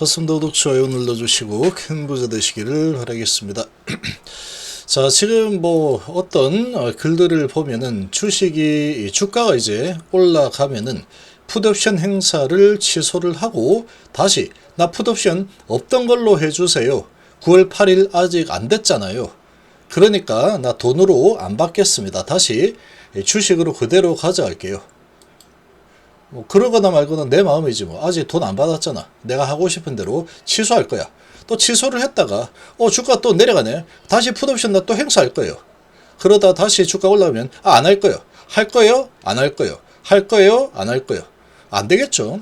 헛숨도 독 좋아요 눌러주시고 큰 부자 되시기를 바라겠습니다. 자 지금 뭐 어떤 어, 글들을 보면은 주식이 이 주가가 이제 올라가면은 풋옵션 행사를 취소를 하고 다시 나 풋옵션 없던 걸로 해주세요. 9월 8일 아직 안 됐잖아요. 그러니까 나 돈으로 안 받겠습니다. 다시 주식으로 그대로 가져갈게요. 뭐 그러거나 말거나 내 마음이지 뭐. 아직 돈 안 받았잖아. 내가 하고 싶은 대로 취소할 거야. 또 취소를 했다가 어 주가 또 내려가네. 다시 풋옵션 나 또 행사할 거예요. 그러다 다시 주가 올라오면 아 안 할 거예요. 할 거예요? 안 할 거예요? 할 거예요? 안 할 거예요? 안 되겠죠.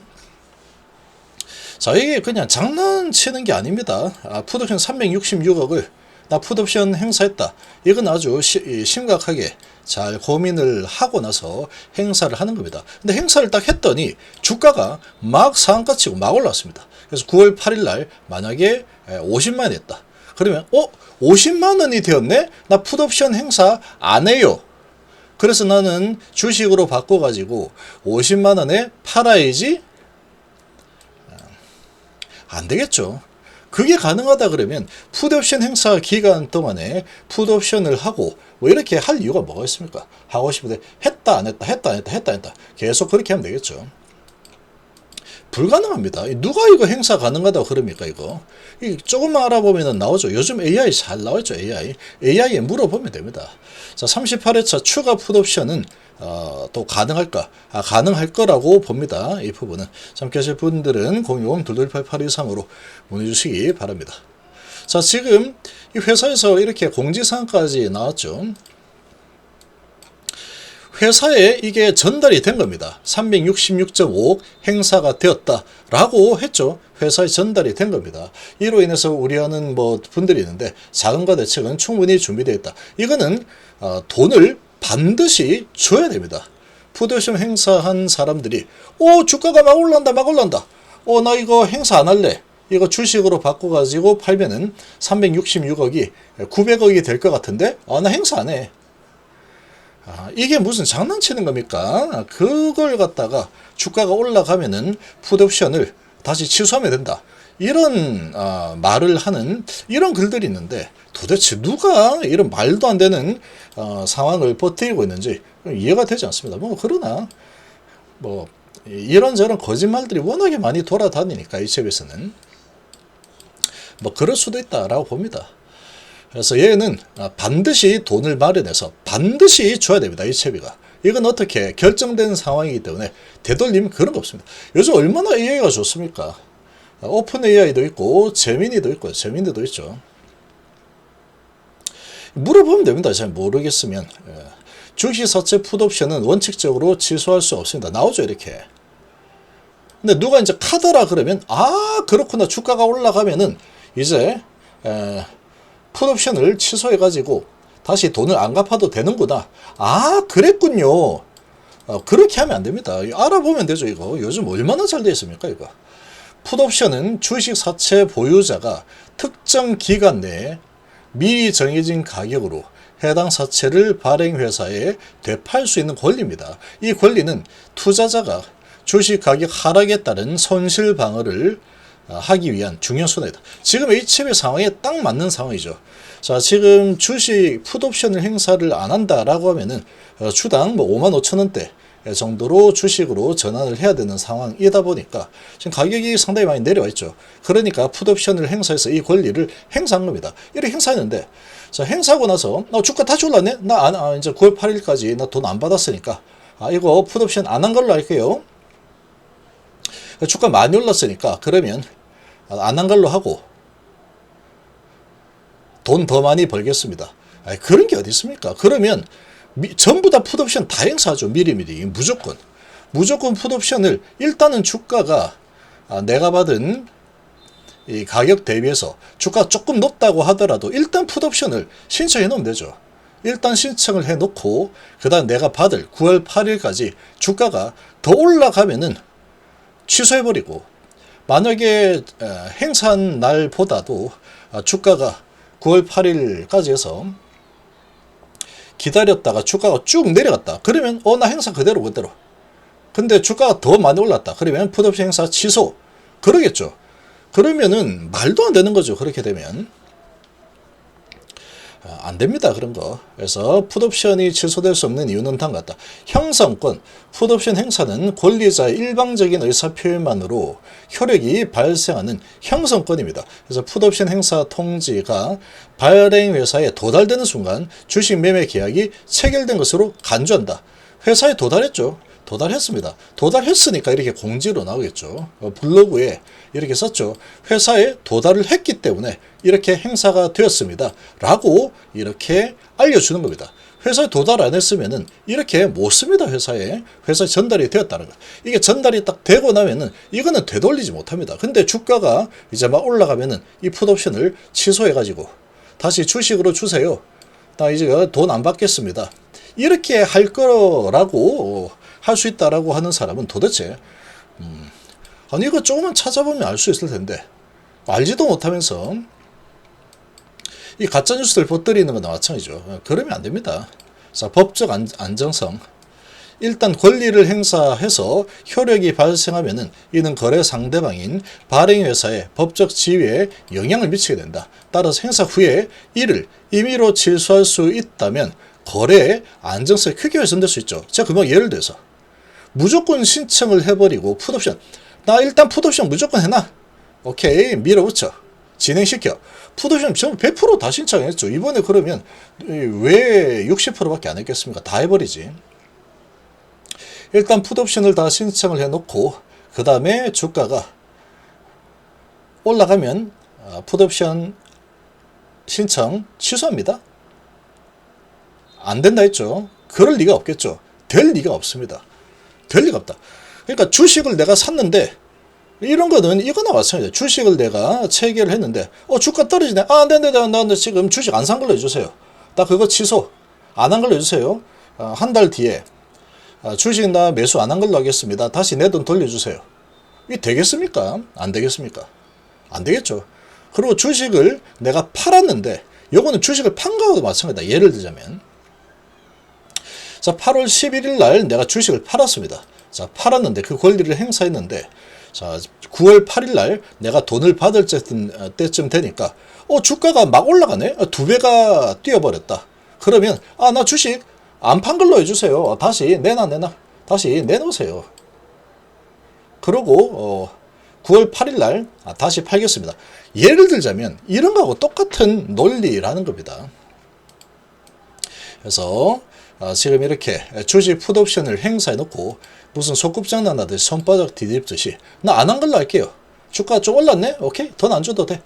자 이게 그냥 장난치는 게 아닙니다. 아 풋옵션 366억을 나 풋옵션 행사했다. 이건 아주 시- 이 심각하게 잘 고민을 하고 나서 행사를 하는 겁니다. 근데 행사를 딱 했더니 주가가 막 상한가 치고 막 올랐습니다. 그래서 9월 8일 날 만약에 50만 원이 됐다. 그러면 어 50만 원이 되었네? 나 풋옵션 행사 안 해요. 그래서 나는 주식으로 바꿔가지고 50만 원에 팔아야지 안 되겠죠. 그게 가능하다 그러면 풋옵션 행사 기간 동안에 풋옵션을 하고 뭐 이렇게 할 이유가 뭐가 있습니까? 하고 싶은데 했다 안 했다 했다 안 했다 했다 안 했다 계속 그렇게 하면 되겠죠. 불가능합니다. 누가 이거 행사 가능하다고 그럽니까 이거? 이 조금만 알아보면 나오죠. 요즘 AI 잘 나와있죠 AI. AI에 물어보면 됩니다. 자 38회차 추가 풋옵션은 어, 또 가능할까? 아, 가능할 거라고 봅니다. 이 부분은. 참게 하실 분들은 010 228823으로 문의 주시기 바랍니다. 자, 지금 이 회사에서 이렇게 공지사항까지 나왔죠. 회사에 이게 전달이 된 겁니다. 366.5 행사가 되었다라고 했죠. 회사에 전달이 된 겁니다. 이로 인해서 우려하는 뭐 분들이 있는데 자금과 대책은 충분히 준비되어 있다. 이거는 어, 돈을 반드시 줘야 됩니다. 푸드옵션 행사한 사람들이 오 주가가 막 올란다 막 올란다. 어 나 이거 행사 안 할래. 이거 주식으로 바꿔가지고 팔면은 366억이 900억이 될 것 같은데 아 나 행사 안 해. 아, 이게 무슨 장난치는 겁니까? 그걸 갖다가 주가가 올라가면은 풋옵션을 다시 취소하면 된다. 이런 아, 말을 하는 이런 글들이 있는데 도대체 누가 이런 말도 안 되는 어, 상황을 버티고 있는지 이해가 되지 않습니다. 뭐 그러나 뭐 이런저런 거짓말들이 워낙에 많이 돌아다니니까 이 책에서는 뭐 그럴 수도 있다라고 봅니다. 그래서 얘는 아, 반드시 돈을 마련해서 반드시 줘야 됩니다. 이 채비가. 이건 어떻게 결정된 상황이기 때문에 되돌림 그런 거 없습니다. 요즘 얼마나 AI가 좋습니까? 아, 오픈 AI도 있고 재민이도 있고 재민이도 있죠. 물어보면 됩니다. 잘 모르겠으면 예. 주식 사채 풋옵션은 원칙적으로 취소할 수 없습니다. 나오죠 이렇게. 근데 누가 이제 카더라 그러면 아 그렇구나 주가가 올라가면은 이제 에, 풋옵션을 취소해가지고 다시 돈을 안 갚아도 되는구나. 아, 그랬군요. 어, 그렇게 하면 안 됩니다. 알아보면 되죠, 이거. 요즘 얼마나 잘 되어 있습니까, 이거. 풋옵션은 주식 사채 보유자가 특정 기간 내에 미리 정해진 가격으로 해당 사채를 발행회사에 되팔 수 있는 권리입니다. 이 권리는 투자자가 주식 가격 하락에 따른 손실 방어를 어, 하기 위한 중요한 수단이다. 지금 H앱의 상황에 딱 맞는 상황이죠. 자, 지금 주식 풋옵션을 행사를 안 한다라고 하면은 어, 주당 뭐 5만 5천 원대 정도로 주식으로 전환을 해야 되는 상황이다 보니까 지금 가격이 상당히 많이 내려와 있죠. 그러니까 풋옵션을 행사해서 이 권리를 행사한 겁니다. 이렇게 행사했는데 자, 행사하고 나서 나 주가 다시 올랐네? 나 안, 아, 이제 9월 8일까지 나 돈 안 받았으니까 아, 이거 풋옵션 안 한 걸로 할게요. 주가 많이 올랐으니까 그러면 안 한 걸로 하고 돈 더 많이 벌겠습니다. 아니, 그런 게 어디 있습니까? 그러면 미, 전부 다 풋옵션 다 행사하죠. 미리미리 무조건 무조건 풋옵션을 일단은 주가가 아, 내가 받은 이 가격 대비해서 주가 조금 높다고 하더라도 일단 풋옵션을 신청해 놓으면 되죠. 일단 신청을 해 놓고 그다음 내가 받을 9월 8일까지 주가가 더 올라가면은 취소해 버리고 만약에 에, 행사한 날보다도 아, 주가가 9월 8일까지 해서 기다렸다가 주가가 쭉 내려갔다. 그러면 어 나 행사 그대로 그대로. 근데 주가가 더 많이 올랐다. 그러면 풋옵션 행사 취소. 그러겠죠. 그러면은 말도 안 되는 거죠. 그렇게 되면. 아, 안 됩니다. 그런 거. 그래서 풋옵션이 취소될 수 없는 이유는 다음 같다. 형성권. 풋옵션 행사는 권리자의 일방적인 의사표현만으로 효력이 발생하는 형성권입니다. 그래서 풋옵션 행사 통지가 발행 회사에 도달되는 순간 주식 매매 계약이 체결된 것으로 간주한다. 회사에 도달했죠. 도달했습니다. 도달했으니까 이렇게 공지로 나오겠죠. 어, 블로그에 이렇게 썼죠. 회사에 도달을 했기 때문에 이렇게 행사가 되었습니다. 라고 이렇게 알려주는 겁니다. 회사에 도달 안 했으면은 이렇게 못 씁니다. 회사에. 회사에 전달이 되었다는 거. 이게 전달이 딱 되고 나면은 이거는 되돌리지 못합니다. 근데 주가가 이제 막 올라가면은 이 풋옵션을 취소해 가지고 다시 주식으로 주세요. 나 이제 돈 안 받겠습니다. 이렇게 할 거라고 할 수 있다라고 하는 사람은 도대체 음, 아니 이거 조금만 찾아보면 알 수 있을 텐데 알지도 못하면서 이 가짜 뉴스를 퍼뜨리는 건 마찬가지죠. 그러면 안 됩니다. 자, 법적 안, 안정성. 일단 권리를 행사해서 효력이 발생하면은 이는 거래 상대방인 발행 회사의 법적 지위에 영향을 미치게 된다. 따라서 행사 후에 이를 임의로 취소할 수 있다면 거래의 안정성이 크게 훼손될 수 있죠. 제가 금방 예를 들어서 무조건 신청을 해버리고 풋옵션 나 일단 풋옵션 무조건 해놔. 오케이 밀어붙여 진행시켜 풋옵션 전부 100%다 신청했죠. 이번에 그러면 왜 60%밖에 안 했겠습니까? 다 해버리지. 일단 풋옵션을 다 신청을 해놓고 그 다음에 주가가 올라가면 아, 풋옵션 신청 취소합니다. 안 된다 했죠. 그럴 리가 없겠죠. 될 리가 없습니다. 될 리가 없다. 그러니까 주식을 내가 샀는데 이런 거는 이거나 마찬가지예요. 주식을 내가 체결을 했는데 어 주가 떨어지네. 아, 안 돼, 안 돼, 나, 나 지금 주식 안 산 걸로 해주세요. 나 그거 취소. 안 한 걸로 해주세요. 어, 한달 뒤에 아, 주식 나 매수 안 한 걸로 하겠습니다. 다시 내 돈 돌려주세요. 이 되겠습니까? 안 되겠습니까? 안 되겠죠. 그리고 주식을 내가 팔았는데 요거는 주식을 판 거하고도 마찬가지다. 예를 들자면 자 8월 11일 날 내가 주식을 팔았습니다. 자 팔았는데 그 권리를 행사했는데 자 9월 8일 날 내가 돈을 받을 때쯤, 되니까 어 주가가 막 올라가네 어, 두 배가 뛰어버렸다. 그러면 아 나 주식 안 판 걸로 해 주세요. 다시 내놔 내놔 다시 내놓으세요. 그러고 어, 9월 8일 날 아, 다시 팔겠습니다. 예를 들자면 이런 거하고 똑같은 논리라는 겁니다. 그래서 아, 지금 이렇게 주식 풋옵션을 행사해 놓고 무슨 소꿉장난 하듯이 손바닥 뒤집듯이 나 안 한 걸로 할게요. 주가 좀 올랐네? 오케이. 돈 안 줘도 돼.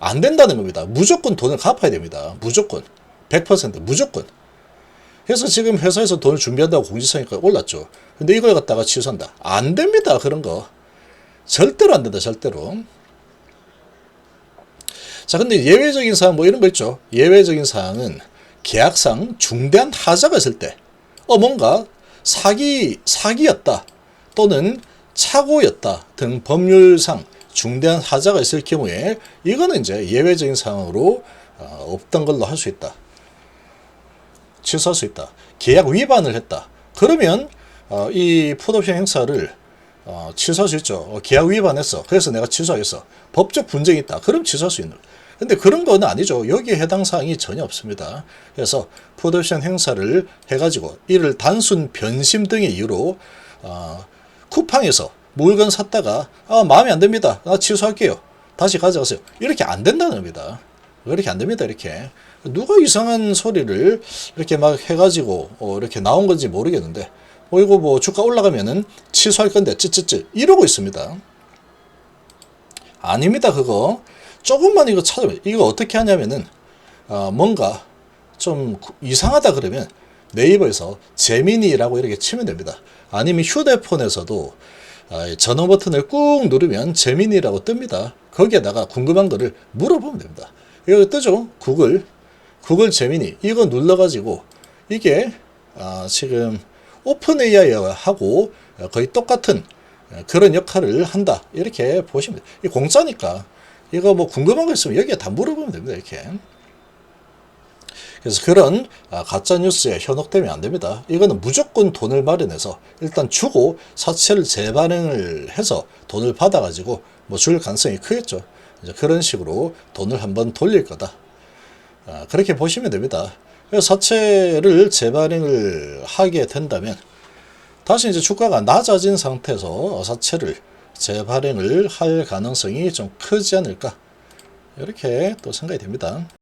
안 된다는 겁니다. 무조건 돈을 갚아야 됩니다. 무조건. 100% 무조건. 그래서 지금 회사에서 돈을 준비한다고 공지서니까 올랐죠. 근데 이걸 갖다가 취소한다. 안 됩니다. 그런 거. 절대로 안 된다. 절대로. 자, 근데 예외적인 사항 뭐 이런 거 있죠. 예외적인 사항은 계약상 중대한 하자가 있을 때, 어, 뭔가 사기, 사기였다. 또는 착오였다. 등 법률상 중대한 하자가 있을 경우에 이거는 이제 예외적인 상황으로 어, 없던 걸로 할 수 있다. 취소할 수 있다. 계약 위반을 했다. 그러면 어, 이 풋옵션 행사를 어, 취소할 수 있죠. 어, 계약 위반했어. 그래서 내가 취소하겠어. 법적 분쟁이 있다. 그럼 취소할 수 있는. 근데 그런 건 아니죠. 여기에 해당 사항이 전혀 없습니다. 그래서 풋옵션 행사를 해가지고 이를 단순 변심 등의 이유로 어, 쿠팡에서 물건 샀다가 아, 마음에 안 듭니다. 나 취소할게요. 다시 가져가세요. 이렇게 안 된다는 겁니다. 이렇게 안 됩니다. 이렇게 누가 이상한 소리를 이렇게 막 해가지고 어, 이렇게 나온 건지 모르겠는데 뭐 이거 뭐 주가 올라가면은 취소할 건데 찌찌찌 이러고 있습니다. 아닙니다. 그거 조금만 이거 찾아보면 이거 어떻게 하냐면은 어, 뭔가 좀 이상하다 그러면 네이버에서 재미니라고 이렇게 치면 됩니다. 아니면 휴대폰에서도 어, 전원 버튼을 꾹 누르면 재미니라고 뜹니다. 거기에다가 궁금한 거를 물어보면 됩니다. 이거 뜨죠? 구글 구글 재미니 이거 눌러가지고 이게 어, 지금 오픈 AI하고 거의 똑같은 그런 역할을 한다 이렇게 보시면 돼요. 이 공짜니까 이거 뭐 궁금한 거 있으면 여기에 다 물어보면 됩니다. 이렇게. 그래서 그런 아, 가짜 뉴스에 현혹되면 안 됩니다. 이거는 무조건 돈을 마련해서 일단 주고 사채를 재발행을 해서 돈을 받아가지고 뭐 줄 가능성이 크겠죠. 이제 그런 식으로 돈을 한번 돌릴 거다. 아, 그렇게 보시면 됩니다. 사채를 재발행을 하게 된다면 다시 이제 주가가 낮아진 상태에서 사채를 재발행을 할 가능성이 좀 크지 않을까 이렇게 또 생각이 됩니다.